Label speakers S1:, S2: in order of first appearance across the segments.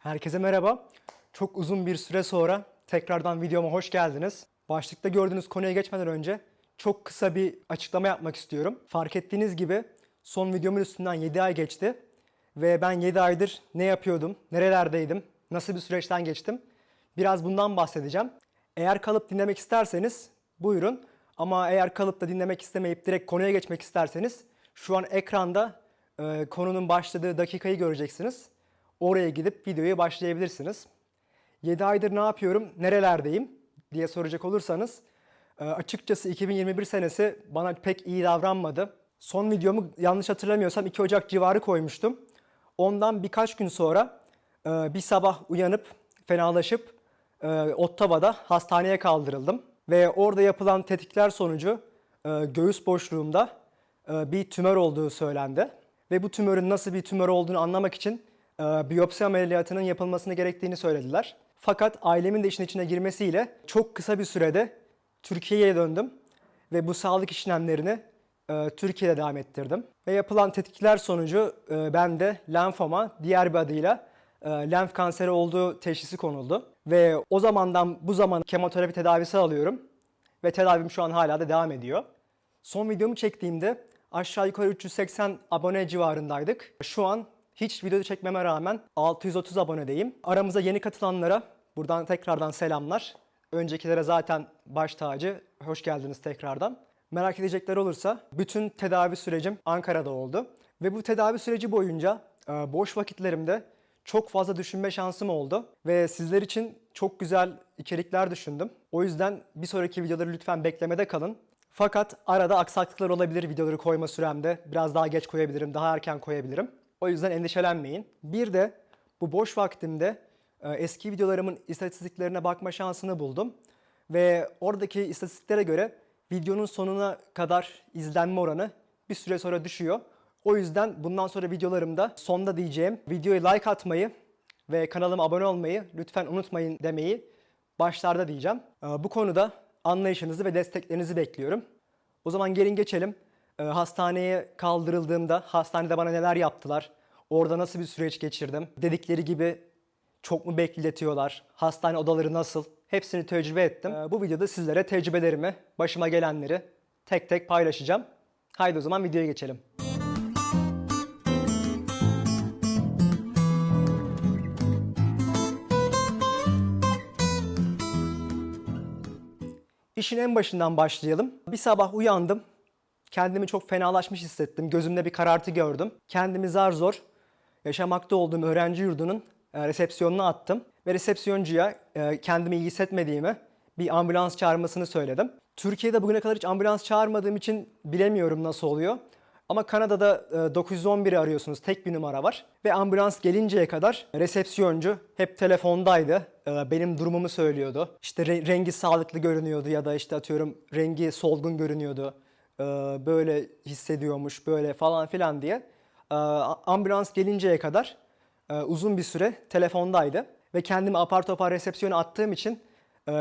S1: Herkese merhaba. Çok uzun bir süre sonra tekrardan videoma hoş geldiniz. Başlıkta gördüğünüz konuya geçmeden önce çok kısa bir açıklama yapmak istiyorum. Fark ettiğiniz gibi son videomun üstünden 7 ay geçti ve ben 7 aydır ne yapıyordum, nerelerdeydim, nasıl bir süreçten geçtim biraz bundan bahsedeceğim. Eğer kalıp dinlemek isterseniz buyurun ama eğer kalıp da dinlemek istemeyip direkt konuya geçmek isterseniz şu an ekranda e, konunun başladığı dakikayı göreceksiniz. Oraya gidip videoya başlayabilirsiniz. 7 aydır ne yapıyorum, nerelerdeyim diye soracak olursanız e, açıkçası 2021 senesi bana pek iyi davranmadı. Son videomu yanlış hatırlamıyorsam 2 Ocak civarı koymuştum. Ondan birkaç gün sonra e, bir sabah uyanıp fenalaşıp e, Ottawa'da hastaneye kaldırıldım. Ve orada yapılan tetkikler sonucu göğüs boşluğumda bir tümör olduğu söylendi. Ve bu tümörün nasıl bir tümör olduğunu anlamak için biyopsi ameliyatının yapılmasını gerektiğini söylediler. Fakat ailemin de işin içine girmesiyle çok kısa bir sürede Türkiye'ye döndüm ve bu sağlık işlemlerini e, Türkiye'de devam ettirdim. Ve yapılan tetkikler sonucu e, bende lenfoma, diğer bir adıyla e, lenf kanseri olduğu teşhisi konuldu. Ve o zamandan bu zaman kemoterapi tedavisi alıyorum ve tedavim şu an hala da devam ediyor. Son videomu çektiğimde aşağı yukarı 380 abone civarındaydık. Şu an hiç video çekmeme rağmen 630 abonedeyim. Aramıza yeni katılanlara buradan tekrardan selamlar. Öncekilere zaten baş tacı. Hoş geldiniz tekrardan. Merak edecekler olursa bütün tedavi sürecim Ankara'da oldu. Ve bu tedavi süreci boyunca e, boş vakitlerimde çok fazla düşünme şansım oldu. Ve sizler için çok güzel içerikler düşündüm. O yüzden bir sonraki videoları lütfen beklemede kalın. Fakat arada aksaklıklar olabilir videoları koyma süremde. Biraz daha geç koyabilirim, daha erken koyabilirim. O yüzden endişelenmeyin. Bir de bu boş vaktimde e, eski videolarımın istatistiklerine bakma şansını buldum. Ve oradaki istatistiklere göre videonun sonuna kadar izlenme oranı bir süre sonra düşüyor. O yüzden bundan sonra videolarımda sonda diyeceğim videoya like atmayı ve kanalıma abone olmayı lütfen unutmayın demeyi başlarda diyeceğim. Ee, Bu konuda anlayışınızı ve desteklerinizi bekliyorum. O zaman gelin geçelim. Ee, Hastaneye kaldırıldığımda hastanede bana neler yaptılar? Orada nasıl bir süreç geçirdim? Dedikleri gibi çok mu bekletiyorlar? Hastane odaları nasıl? Hepsini tecrübe ettim. Ee, Bu videoda sizlere tecrübelerimi, başıma gelenleri tek tek paylaşacağım. Haydi o zaman videoya geçelim. İşin en başından başlayalım. Bir sabah uyandım. Kendimi çok fenalaşmış hissettim. Gözümde bir karartı gördüm. Kendimi zar zor yaşamakta olduğum öğrenci yurdunun e, resepsiyonuna attım. Ve resepsiyoncuya e, kendimi iyi hissetmediğimi, bir ambulans çağırmasını söyledim. Türkiye'de bugüne kadar hiç ambulans çağırmadığım için bilemiyorum nasıl oluyor. Ama Kanada'da e, 911'i arıyorsunuz. Tek bir numara var. Ve ambulans gelinceye kadar resepsiyoncu hep telefondaydı. E, Benim durumumu söylüyordu. İşte re- rengi sağlıklı görünüyordu ya da işte atıyorum rengi solgun görünüyordu. E, Böyle hissediyormuş böyle falan filan diye. E, Ambulans gelinceye kadar e, uzun bir süre telefondaydı. Ve kendimi apar topar resepsiyona attığım için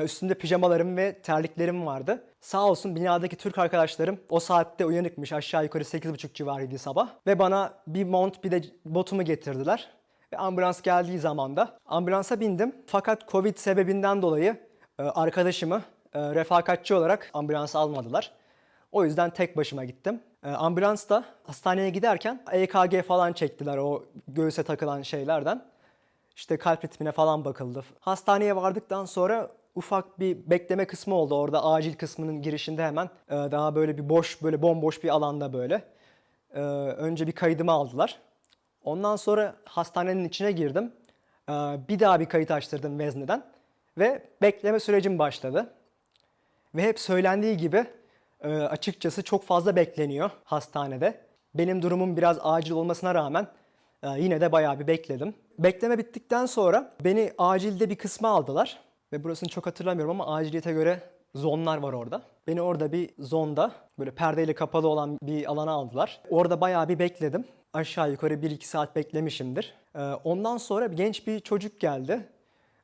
S1: Üstümde pijamalarım ve terliklerim vardı. Sağ olsun binadaki Türk arkadaşlarım o saatte uyanıkmış. Aşağı yukarı 8.30 civarıydı sabah. Ve bana bir mont bir de botumu getirdiler. Ve ambulans geldiği zaman da ambulansa bindim. Fakat Covid sebebinden dolayı arkadaşımı refakatçi olarak ambulansa almadılar. O yüzden tek başıma gittim. E, Ambulansta hastaneye giderken EKG falan çektiler o göğüse takılan şeylerden. İşte kalp ritmine falan bakıldı. Hastaneye vardıktan sonra ufak bir bekleme kısmı oldu orada acil kısmının girişinde hemen. Ee, daha böyle bir boş, böyle bomboş bir alanda böyle. Ee, önce bir kaydımı aldılar. Ondan sonra hastanenin içine girdim. Ee, bir daha bir kayıt açtırdım vezneden. Ve bekleme sürecim başladı. Ve hep söylendiği gibi e, açıkçası çok fazla bekleniyor hastanede. Benim durumum biraz acil olmasına rağmen e, yine de bayağı bir bekledim. Bekleme bittikten sonra beni acilde bir kısma aldılar. Ve burasını çok hatırlamıyorum ama aciliyete göre zonlar var orada. Beni orada bir zonda böyle perdeyle kapalı olan bir alana aldılar. Orada bayağı bir bekledim. Aşağı yukarı 1-2 saat beklemişimdir. E, Ondan sonra genç bir çocuk geldi.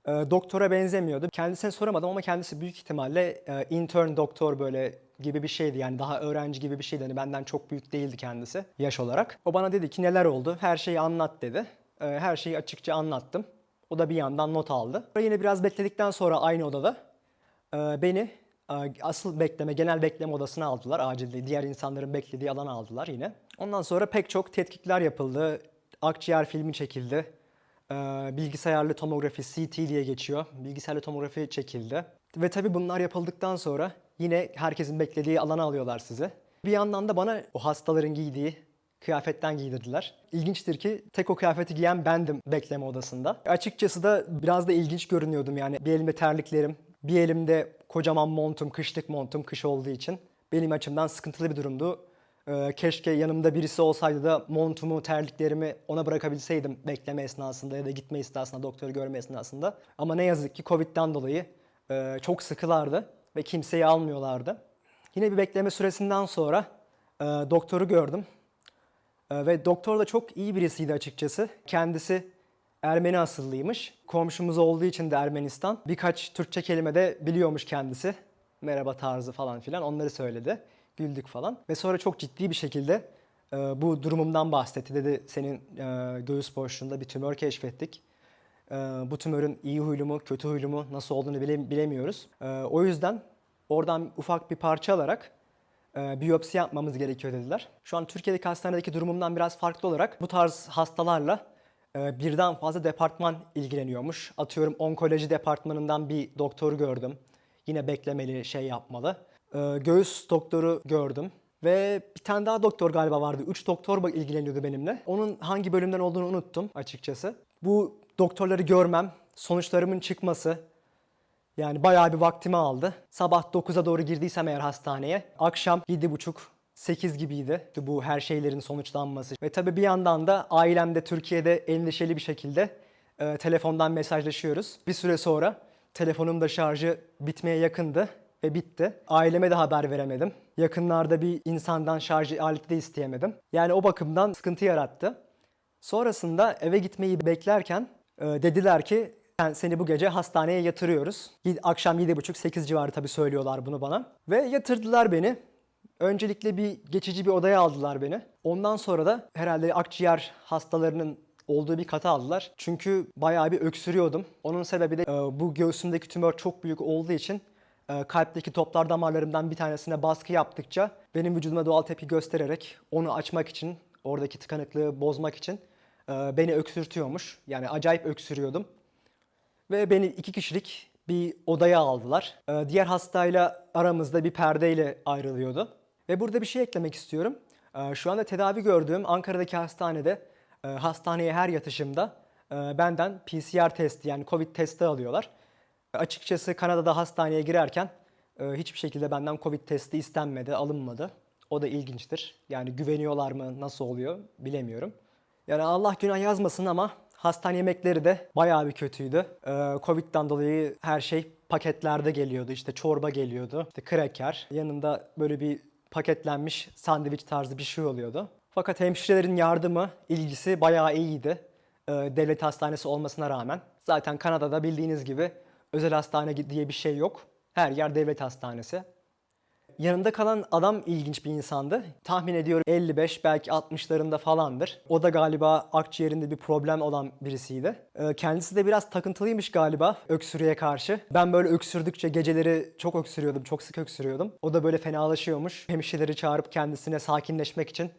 S1: E, doktora benzemiyordu. Kendisine soramadım ama kendisi büyük ihtimalle e, intern doktor böyle gibi bir şeydi. Yani daha öğrenci gibi bir şeydi. Hani benden çok büyük değildi kendisi yaş olarak. O bana dedi ki neler oldu? Her şeyi anlat dedi. E, her şeyi açıkça anlattım. O da bir yandan not aldı. Yine biraz bekledikten sonra aynı odada e, beni e, asıl bekleme, genel bekleme odasına aldılar. Acilde diğer insanların beklediği alana aldılar yine. Ondan sonra pek çok tetkikler yapıldı. Akciğer filmi çekildi. E, bilgisayarlı tomografi CT diye geçiyor. Bilgisayarlı tomografi çekildi. Ve tabii bunlar yapıldıktan sonra yine herkesin beklediği alana alıyorlar sizi. Bir yandan da bana o hastaların giydiği kıyafetten giydirdiler. İlginçtir ki tek o kıyafeti giyen bendim bekleme odasında. Açıkçası da biraz da ilginç görünüyordum yani. Bir elimde terliklerim, bir elimde kocaman montum, kışlık montum, kış olduğu için. Benim açımdan sıkıntılı bir durumdu. Ee, keşke yanımda birisi olsaydı da montumu, terliklerimi ona bırakabilseydim bekleme esnasında ya da gitme esnasında, doktoru görme esnasında. Ama ne yazık ki Covid'den dolayı e, çok sıkılardı ve kimseyi almıyorlardı. Yine bir bekleme süresinden sonra e, doktoru gördüm. E, ve doktor da çok iyi birisiydi açıkçası. Kendisi Ermeni asıllıymış. Komşumuz olduğu için de Ermenistan. Birkaç Türkçe kelime de biliyormuş kendisi. Merhaba tarzı falan filan onları söyledi. Güldük falan. Ve sonra çok ciddi bir şekilde e, bu durumumdan bahsetti. Dedi senin e, göğüs boşluğunda bir tümör keşfettik. E, bu tümörün iyi huylu mu, kötü huylu mu, nasıl olduğunu bile- bilemiyoruz. E, o yüzden oradan ufak bir parça alarak e, biyopsi yapmamız gerekiyor dediler. Şu an Türkiye'deki hastanedeki durumumdan biraz farklı olarak bu tarz hastalarla e, birden fazla departman ilgileniyormuş. Atıyorum onkoloji departmanından bir doktoru gördüm. Yine beklemeli şey yapmalı. E, göğüs doktoru gördüm. Ve bir tane daha doktor galiba vardı. Üç doktor ilgileniyordu benimle. Onun hangi bölümden olduğunu unuttum açıkçası. Bu doktorları görmem, sonuçlarımın çıkması, yani bayağı bir vaktimi aldı. Sabah 9'a doğru girdiysem eğer hastaneye, akşam 7.30 8 gibiydi bu her şeylerin sonuçlanması. Ve tabii bir yandan da ailemde Türkiye'de endişeli bir şekilde e, telefondan mesajlaşıyoruz. Bir süre sonra telefonum da şarjı bitmeye yakındı ve bitti. Aileme de haber veremedim. Yakınlarda bir insandan şarj aleti de isteyemedim. Yani o bakımdan sıkıntı yarattı. Sonrasında eve gitmeyi beklerken e, dediler ki "Sen- seni bu gece hastaneye yatırıyoruz. Akşam 7.30-8 civarı tabii söylüyorlar bunu bana. Ve yatırdılar beni. Öncelikle bir geçici bir odaya aldılar beni. Ondan sonra da herhalde akciğer hastalarının olduğu bir kata aldılar. Çünkü bayağı bir öksürüyordum. Onun sebebi de e, bu göğsümdeki tümör çok büyük olduğu için kalpteki toplar damarlarımdan bir tanesine baskı yaptıkça benim vücuduma doğal tepki göstererek onu açmak için, oradaki tıkanıklığı bozmak için e, beni öksürtüyormuş. Yani acayip öksürüyordum. Ve beni iki kişilik bir odaya aldılar. Ee, diğer hastayla aramızda bir perdeyle ayrılıyordu. Ve burada bir şey eklemek istiyorum. Ee, şu anda tedavi gördüğüm Ankara'daki hastanede e, hastaneye her yatışımda e, benden PCR testi yani Covid testi alıyorlar. Açıkçası Kanada'da hastaneye girerken e, hiçbir şekilde benden Covid testi istenmedi, alınmadı. O da ilginçtir. Yani güveniyorlar mı, nasıl oluyor bilemiyorum. Yani Allah günah yazmasın ama hastane yemekleri de bayağı bir kötüydü. Ee, Covid'den dolayı her şey paketlerde geliyordu. İşte çorba geliyordu, işte kraker. Yanında böyle bir paketlenmiş sandviç tarzı bir şey oluyordu. Fakat hemşirelerin yardımı, ilgisi bayağı iyiydi. Ee, devlet hastanesi olmasına rağmen. Zaten Kanada'da bildiğiniz gibi özel hastane diye bir şey yok. Her yer devlet hastanesi. Yanında kalan adam ilginç bir insandı. Tahmin ediyorum 55 belki 60'larında falandır. O da galiba akciğerinde bir problem olan birisiydi. Ee, Kendisi de biraz takıntılıymış galiba öksürüğe karşı. Ben böyle öksürdükçe geceleri çok öksürüyordum, çok sık öksürüyordum. O da böyle fenalaşıyormuş. Hemşireleri çağırıp kendisine sakinleşmek için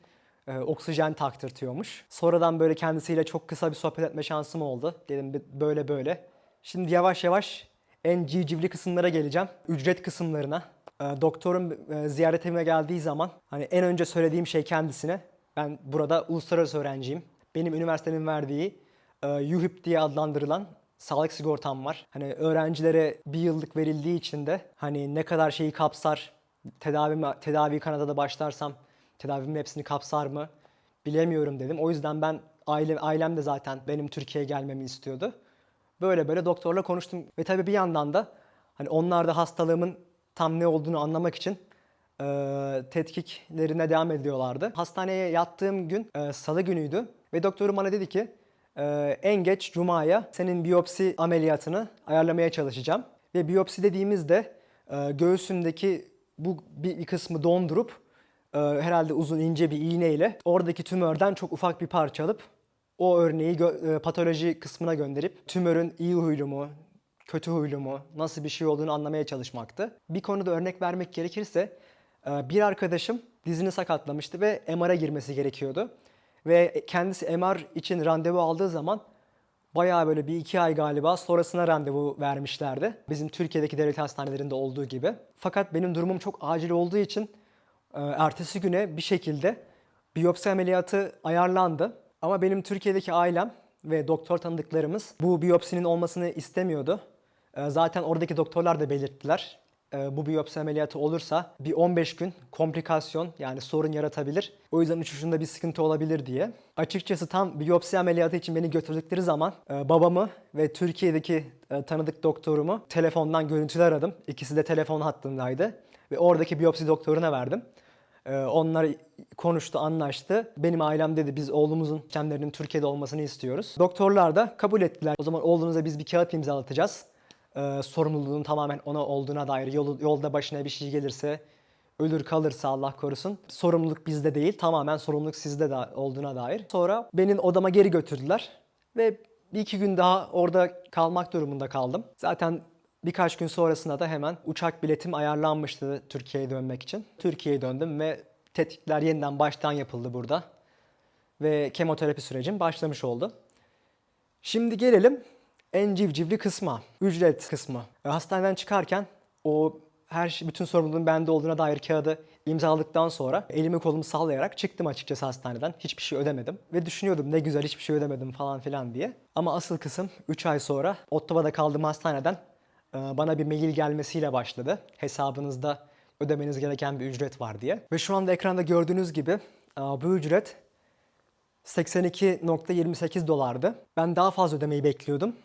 S1: e, oksijen taktırtıyormuş. Sonradan böyle kendisiyle çok kısa bir sohbet etme şansım oldu. Dedim "Bir- böyle böyle. Şimdi yavaş yavaş en civcivli kısımlara geleceğim. Ücret kısımlarına. E, doktorum e, ziyaret evime geldiği zaman hani en önce söylediğim şey kendisine ben burada uluslararası öğrenciyim. Benim üniversitenin verdiği e, UHIP diye adlandırılan sağlık sigortam var. Hani öğrencilere bir yıllık verildiği için de hani ne kadar şeyi kapsar, tedavi tedavi Kanada'da başlarsam tedavimin hepsini kapsar mı bilemiyorum dedim. O yüzden ben aile, ailem de zaten benim Türkiye'ye gelmemi istiyordu. Böyle böyle doktorla konuştum ve tabii bir yandan da hani onlar da hastalığımın tam ne olduğunu anlamak için e, tetkiklerine devam ediyorlardı. Hastaneye yattığım gün e, salı günüydü ve doktorum bana dedi ki e, en geç cumaya senin biyopsi ameliyatını ayarlamaya çalışacağım. Ve biyopsi dediğimizde e, göğsümdeki bu bir, kısmı dondurup e, herhalde uzun ince bir iğneyle oradaki tümörden çok ufak bir parça alıp o örneği e, patoloji kısmına gönderip tümörün iyi huylu mu, kötü huylu mu, nasıl bir şey olduğunu anlamaya çalışmaktı. Bir konuda örnek vermek gerekirse e, bir arkadaşım dizini sakatlamıştı ve MR'a girmesi gerekiyordu. Ve kendisi MR için randevu aldığı zaman bayağı böyle bir iki ay galiba sonrasına randevu vermişlerdi. Bizim Türkiye'deki devlet hastanelerinde olduğu gibi. Fakat benim durumum çok acil olduğu için e, ertesi güne bir şekilde biyopsi ameliyatı ayarlandı. Ama benim Türkiye'deki ailem ve doktor tanıdıklarımız bu biyopsinin olmasını istemiyordu. E, Zaten oradaki doktorlar da belirttiler. E, Bu biyopsi ameliyatı olursa bir 15 gün komplikasyon yani sorun yaratabilir. O yüzden uçuşunda bir sıkıntı olabilir diye. Açıkçası tam biyopsi ameliyatı için beni götürdükleri zaman e, babamı ve Türkiye'deki e, tanıdık doktorumu telefondan görüntüler aradım. İkisi de telefon hattındaydı. Ve oradaki biyopsi doktoruna verdim. Ee, Onlar konuştu, anlaştı. Benim ailem dedi biz oğlumuzun işlemlerinin Türkiye'de olmasını istiyoruz. Doktorlar da kabul ettiler. O zaman oğlunuza biz bir kağıt imzalatacağız. Ee, sorumluluğun tamamen ona olduğuna dair yolu, yolda başına bir şey gelirse ölür kalırsa Allah korusun. Sorumluluk bizde değil tamamen sorumluluk sizde de olduğuna dair. Sonra beni odama geri götürdüler ve bir iki gün daha orada kalmak durumunda kaldım. Zaten birkaç gün sonrasında da hemen uçak biletim ayarlanmıştı Türkiye'ye dönmek için. Türkiye'ye döndüm ve tetkikler yeniden baştan yapıldı burada. Ve kemoterapi sürecim başlamış oldu. Şimdi gelelim en civcivli kısma, ücret kısmı. E, Hastaneden çıkarken o her şey, bütün sorumluluğun bende olduğuna dair kağıdı imzaladıktan sonra elimi kolumu sallayarak çıktım açıkçası hastaneden. Hiçbir şey ödemedim. Ve düşünüyordum ne güzel hiçbir şey ödemedim falan filan diye. Ama asıl kısım 3 ay sonra Ottawa'da kaldığım hastaneden bana bir mail gelmesiyle başladı. Hesabınızda ödemeniz gereken bir ücret var diye. Ve şu anda ekranda gördüğünüz gibi e, bu ücret 82.28 dolardı. Ben daha fazla ödemeyi bekliyordum.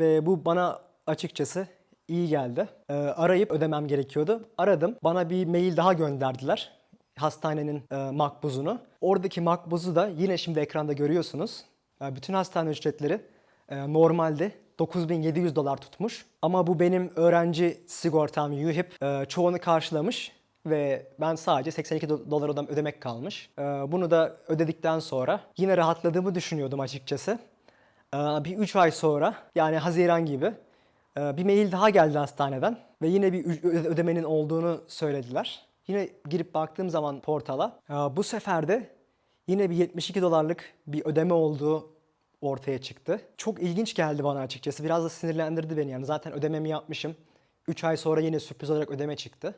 S1: Ve bu bana açıkçası iyi geldi. Ee, arayıp ödemem gerekiyordu. Aradım. Bana bir mail daha gönderdiler. Hastanenin e, makbuzunu. Oradaki makbuzu da yine şimdi ekranda görüyorsunuz. E, bütün hastane ücretleri e, normalde 9700 dolar tutmuş. Ama bu benim öğrenci sigortam UHIP e, çoğunu karşılamış ve ben sadece 82 do- dolar ödem- ödemek kalmış. E, bunu da ödedikten sonra yine rahatladığımı düşünüyordum açıkçası. Ee, Bir 3 ay sonra yani Haziran gibi e, bir mail daha geldi hastaneden ve yine bir ödemenin olduğunu söylediler. Yine girip baktığım zaman portala e, bu sefer de yine bir 72 dolarlık bir ödeme olduğu ortaya çıktı. Çok ilginç geldi bana açıkçası. Biraz da sinirlendirdi beni yani. Zaten ödememi yapmışım. 3 ay sonra yine sürpriz olarak ödeme çıktı.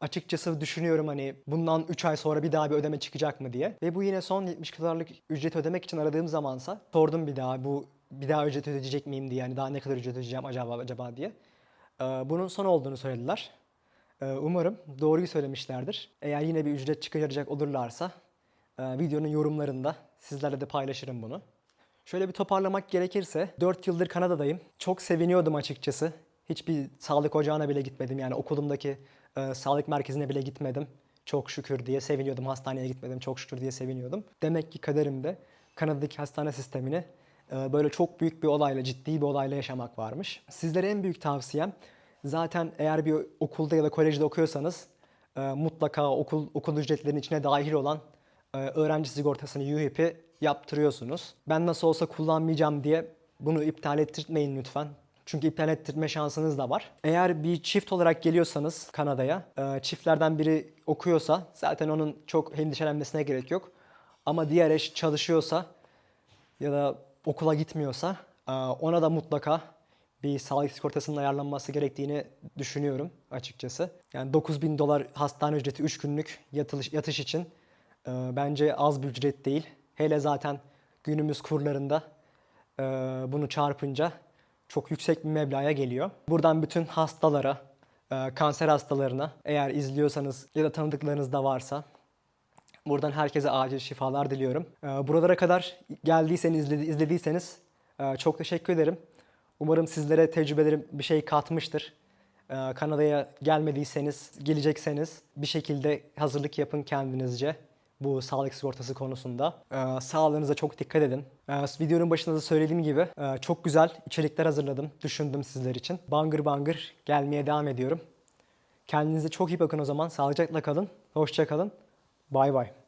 S1: Açıkçası düşünüyorum hani bundan 3 ay sonra bir daha bir ödeme çıkacak mı diye. Ve bu yine son 70 dolarlık ücret ödemek için aradığım zamansa sordum bir daha bu bir daha ücret ödeyecek miyim diye yani daha ne kadar ücret ödeyeceğim acaba acaba diye. Ee, bunun son olduğunu söylediler. Ee, umarım doğruyu söylemişlerdir. Eğer yine bir ücret çıkaracak olurlarsa e, videonun yorumlarında sizlerle de paylaşırım bunu. Şöyle bir toparlamak gerekirse 4 yıldır Kanada'dayım. Çok seviniyordum açıkçası. Hiçbir sağlık ocağına bile gitmedim. Yani okulumdaki e, sağlık merkezine bile gitmedim. Çok şükür diye seviniyordum. Hastaneye gitmedim çok şükür diye seviniyordum. Demek ki kaderimde Kanada'daki hastane sistemini e, böyle çok büyük bir olayla, ciddi bir olayla yaşamak varmış. Sizlere en büyük tavsiyem zaten eğer bir okulda ya da kolejde okuyorsanız e, mutlaka okul okul ücretlerinin içine dahil olan e, öğrenci sigortasını UHIP'i yaptırıyorsunuz. Ben nasıl olsa kullanmayacağım diye bunu iptal ettirmeyin lütfen. Çünkü iptal ettirme şansınız da var. Eğer bir çift olarak geliyorsanız Kanada'ya, e, çiftlerden biri okuyorsa zaten onun çok endişelenmesine gerek yok. Ama diğer eş çalışıyorsa ya da okula gitmiyorsa e, ona da mutlaka bir sağlık sigortasının ayarlanması gerektiğini düşünüyorum açıkçası. Yani 9000 dolar hastane ücreti 3 günlük yatılış, yatış için e, bence az bir ücret değil. Hele zaten günümüz kurlarında e, bunu çarpınca çok yüksek bir meblağa geliyor. Buradan bütün hastalara, e, kanser hastalarına eğer izliyorsanız ya da tanıdıklarınız da varsa Buradan herkese acil şifalar diliyorum. Ee, Buralara kadar geldiyseniz, izledi- izlediyseniz e, çok teşekkür ederim. Umarım sizlere tecrübelerim bir şey katmıştır. Ee, Kanada'ya gelmediyseniz, gelecekseniz bir şekilde hazırlık yapın kendinizce bu sağlık sigortası konusunda. Ee, Sağlığınıza çok dikkat edin. Ee, Videonun başında da söylediğim gibi e, çok güzel içerikler hazırladım, düşündüm sizler için. Bangır bangır gelmeye devam ediyorum. Kendinize çok iyi bakın o zaman. Sağlıcakla kalın. Hoşça kalın. Bay bay.